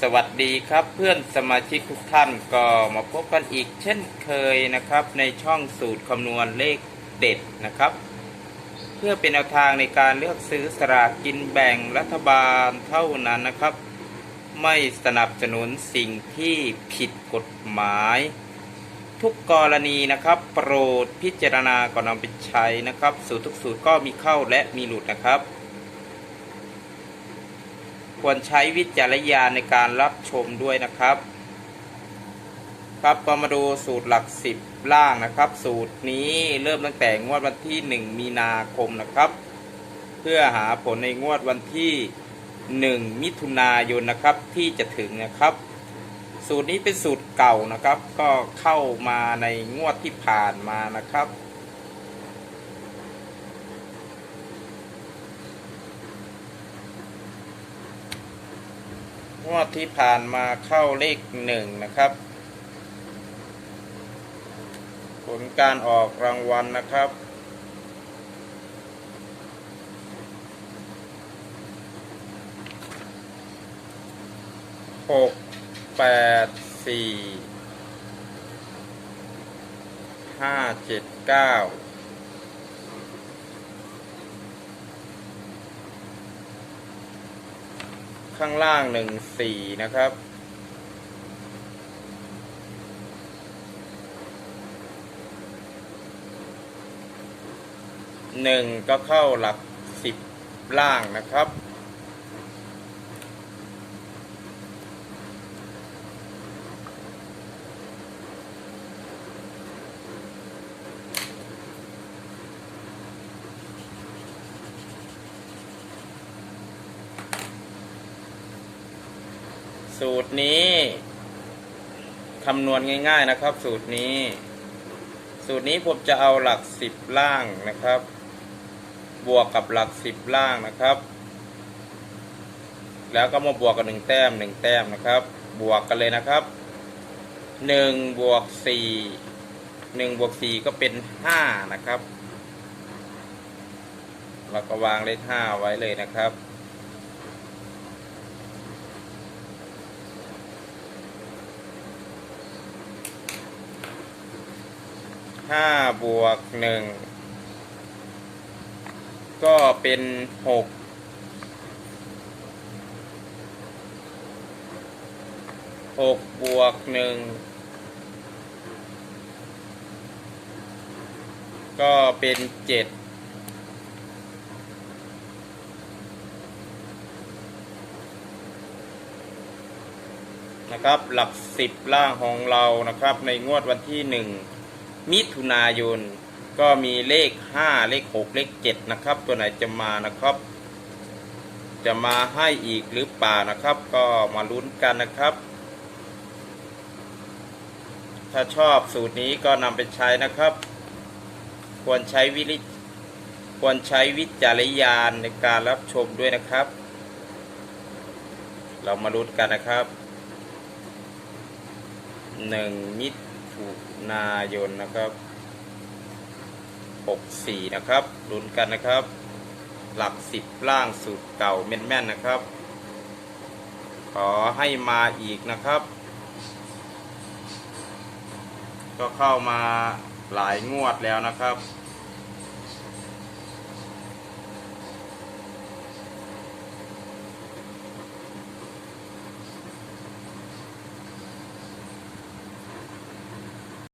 สวัสดีครับเพื่อนสมาชิกทุกท่านก็มาพบกันอีกเช่นเคยนะครับ ในช่องสูตรคำนวณเลขเด็ดนะครับ เพื่อเป็นแนวทางในการเลือกซื้อสลากกินแบ่งรัฐบาลเท่านั้นนะครับ ไม่สนับสนุนสิ่งที่ผิดกฎหมาย ทุกกรณีนะครับ โปรดพิจารณาก่อนนำไปใช้นะครับ สูตรทุกสูตรก็มีเข้าและมีหลุดนะครับ ควรใช้วิจารณญาณในการรับชมด้วยนะครับ ครับก็มาดูสูตรหลักสิบล่างนะครับ สูตรนี้เริ่มตั้งแต่งวดวันที่ 1 มีนาคมนะครับ เพื่อหาผลในงวดวันที่ 1 มิถุนายนนะครับที่จะถึงนะครับ สูตรนี้เป็นสูตรเก่านะครับ ก็เข้ามาในงวดที่ผ่านมานะครับ งวดที่ผ่านมาเข้าเลขหนึ่งนะครับ ผลการออกรางวัลนะครับ หกแปดสี่ห้าเจ็ดเก้า ข้างล่างหนึ่งสี่นะครับ หนึ่งก็เข้าหลักสิบล่างนะครับ สูตรนี้คำนวณง่าย ๆนะครับ สูตรนี้ สูตรนี้ผมจะเอาหลักสิบล่างนะครับ บวกกับหลักสิบล่างนะครับ แล้วก็มาบวกกับหนึ่งแต้มหนึ่งแต้มนะครับ บวกกันเลยนะครับหนึ่งบวกสี่หนึ่งบวกสี่ก็เป็นห้านะครับเราก็วางเลขห้าไว้เลยนะครับ ห้าบวกหนึ่งก็เป็นหกหกบวกหนึ่งก็เป็นเจ็ดนะครับหลักสิบล่างของเรานะครับในงวดวันที่หนึ่ง มิถุนายน ก็มีเลข 5 เลข 6 เลข 7 นะครับ ตัวไหนจะมานะครับ จะมาให้อีกหรือเปล่านะครับ ก็มาลุ้นกันนะครับ ถ้าชอบสูตรนี้ก็นำไปใช้นะครับ ควรใช้วิริควรใช้วิจารณญาณในการรับชมด้วยนะครับ เรามาลุ้นกันนะครับหนึ่งมิถุ นายนนะครับ 64 นะครับลุ้นกันนะครับ หลักสิบล่างสูตรเก่าแม่นๆนะครับ ขอให้มาอีกนะครับ ก็เข้ามาหลายงวดแล้วนะครับ